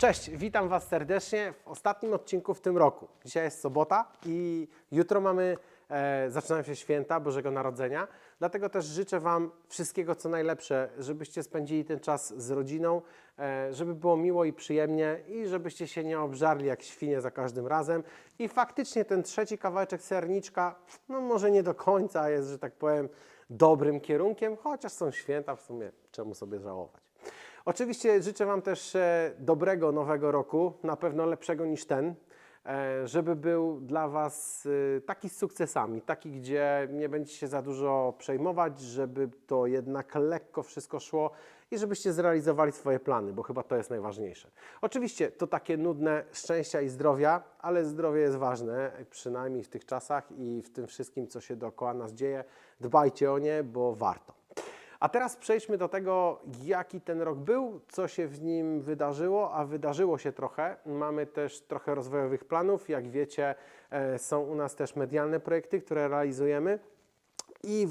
Cześć, witam Was serdecznie w ostatnim odcinku w tym roku. Dzisiaj jest sobota i jutro mamy, e, zaczynają się święta Bożego Narodzenia. Dlatego też życzę Wam wszystkiego co najlepsze, żebyście spędzili ten czas z rodziną, e, żeby było miło i przyjemnie i żebyście się nie obżarli jak świnie za każdym razem. I faktycznie ten trzeci kawałeczek serniczka, no może nie do końca jest, że tak powiem, dobrym kierunkiem, chociaż są święta, w sumie czemu sobie żałować. Oczywiście życzę Wam też e, dobrego nowego roku, na pewno lepszego niż ten, e, żeby był dla Was e, taki z sukcesami, taki, gdzie nie będziecie za dużo przejmować, żeby to jednak lekko wszystko szło i żebyście zrealizowali swoje plany, bo chyba to jest najważniejsze. Oczywiście to takie nudne szczęścia i zdrowia, ale zdrowie jest ważne, przynajmniej w tych czasach i w tym wszystkim, co się dookoła nas dzieje. Dbajcie o nie, bo warto. A teraz przejdźmy do tego, jaki ten rok był, co się w nim wydarzyło, a wydarzyło się trochę. Mamy też trochę rozwojowych planów. Jak wiecie, e, są u nas też medialne projekty, które realizujemy. I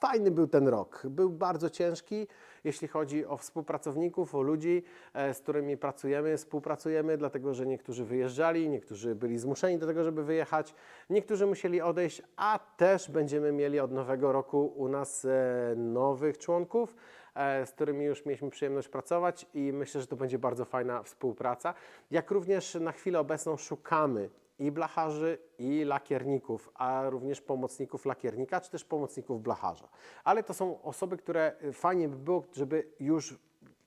fajny był ten rok. Był bardzo ciężki, jeśli chodzi o współpracowników, o ludzi, e, z którymi pracujemy. Współpracujemy, dlatego że niektórzy wyjeżdżali, niektórzy byli zmuszeni do tego, żeby wyjechać, niektórzy musieli odejść, a też będziemy mieli od nowego roku u nas e, nowych członków e, z którymi już mieliśmy przyjemność pracować i myślę, że to będzie bardzo fajna współpraca. Jak również na chwilę obecną szukamy i blacharzy, i lakierników, a również pomocników lakiernika, czy też pomocników blacharza. Ale to są osoby, które y, fajnie by było, żeby już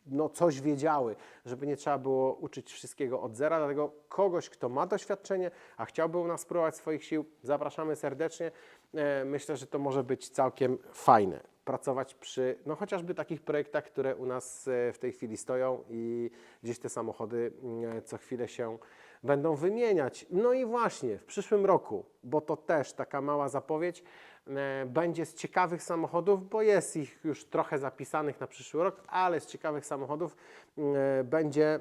no, coś wiedziały, żeby nie trzeba było uczyć wszystkiego od zera, dlatego kogoś, kto ma doświadczenie, a chciałby u nas spróbować swoich sił, zapraszamy serdecznie. E, Myślę, że to może być całkiem fajne. Pracować przy no, chociażby takich projektach, które u nas e, w tej chwili stoją i gdzieś te samochody mm, co chwilę się będą wymieniać. No i właśnie w przyszłym roku, bo to też taka mała zapowiedź, e, będzie z ciekawych samochodów, bo jest ich już trochę zapisanych na przyszły rok, ale z ciekawych samochodów e, będzie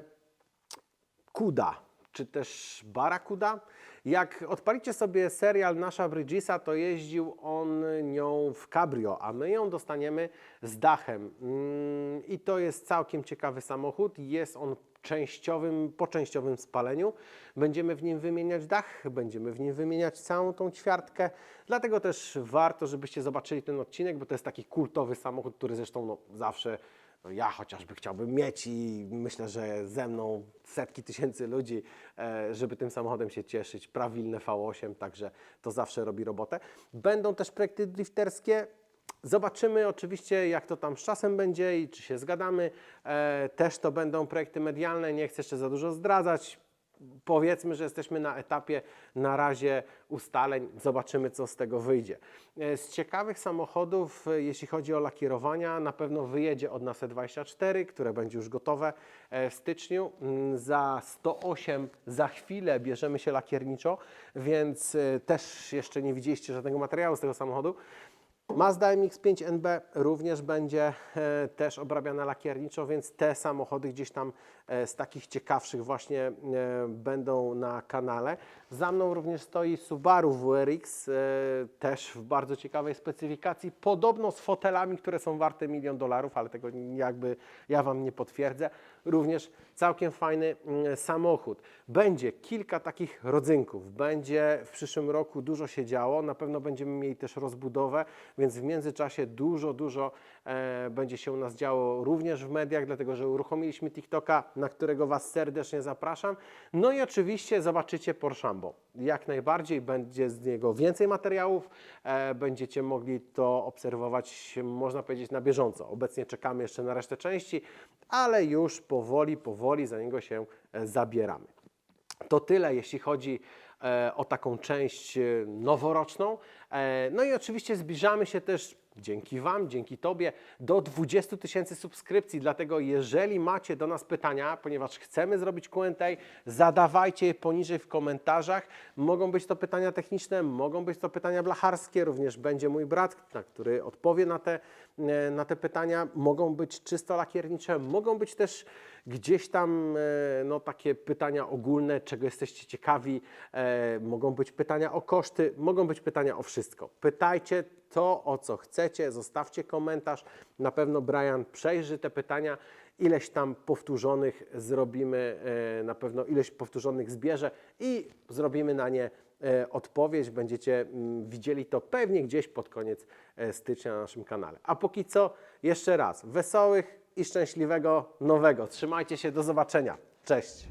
Kuda, czy też Barakuda. Jak odpalicie sobie serial Nasza Bridgesa, to jeździł on nią w cabrio, a my ją dostaniemy z dachem. Mm, I to jest całkiem ciekawy samochód. Jest on częściowym, po częściowym spaleniu. Będziemy w nim wymieniać dach, będziemy w nim wymieniać całą tą ćwiartkę. Dlatego też warto, żebyście zobaczyli ten odcinek, bo to jest taki kultowy samochód, który zresztą no, zawsze ja chociażby chciałbym mieć i myślę, że ze mną setki tysięcy ludzi, e, żeby tym samochodem się cieszyć. Prawilne V8, także to zawsze robi robotę. Będą też projekty drifterskie. Zobaczymy oczywiście, jak to tam z czasem będzie i czy się zgadamy. E, Też to będą projekty medialne, nie chcę jeszcze za dużo zdradzać powiedzmy, że jesteśmy na etapie na razie ustaleń, zobaczymy co z tego wyjdzie. E, Z ciekawych samochodów, e, jeśli chodzi o lakierowania, na pewno wyjedzie od nas E24, które będzie już gotowe e, w styczniu. Mm, Za 108 za chwilę bierzemy się lakierniczo, więc też jeszcze nie widzieliście żadnego materiału z tego samochodu. Mazda MX-5 NB również będzie e, też obrabiana lakierniczo, więc te samochody gdzieś tam z takich ciekawszych właśnie e, będą na kanale. Za mną również stoi Subaru WRX, e, też w bardzo ciekawej specyfikacji, podobno z fotelami, które są warte milion dolarów, ale tego jakby ja Wam nie potwierdzę. Również całkiem fajny mm, samochód. Będzie kilka takich rodzynków, będzie w przyszłym roku dużo się działo, na pewno będziemy mieli też rozbudowę, więc w międzyczasie dużo, dużo e, będzie się u nas działo również w mediach, dlatego że uruchomiliśmy TikToka, na którego Was serdecznie zapraszam. No i oczywiście zobaczycie Porszambo. Jak najbardziej będzie z niego więcej materiałów, e, będziecie mogli to obserwować, można powiedzieć, na bieżąco. Obecnie czekamy jeszcze na resztę części, ale już powoli, powoli za niego się e, zabieramy. To tyle, jeśli chodzi e, o taką część e, noworoczną. No i oczywiście zbliżamy się też dzięki Wam, dzięki Tobie do 20 tysięcy subskrypcji. Dlatego jeżeli macie do nas pytania, ponieważ chcemy zrobić Q&A, zadawajcie je poniżej w komentarzach. Mogą być to pytania techniczne, mogą być to pytania blacharskie, również będzie mój brat, który odpowie na te, e, na te pytania. Mogą być czysto lakiernicze, mogą być też gdzieś tam e, no, takie pytania ogólne, czego jesteście ciekawi, e, mogą być pytania o koszty, mogą być pytania o wszystko. Pytajcie to, o co chcecie, zostawcie komentarz. Na pewno Brian przejrzy te pytania ileś tam powtórzonych zrobimy, e, na pewno ileś powtórzonych zbierze i zrobimy na nie odpowiedź. Będziecie mm, widzieli to pewnie gdzieś pod koniec stycznia na naszym kanale. A póki co, jeszcze raz, wesołych i szczęśliwego nowego. Trzymajcie się, do zobaczenia. Cześć!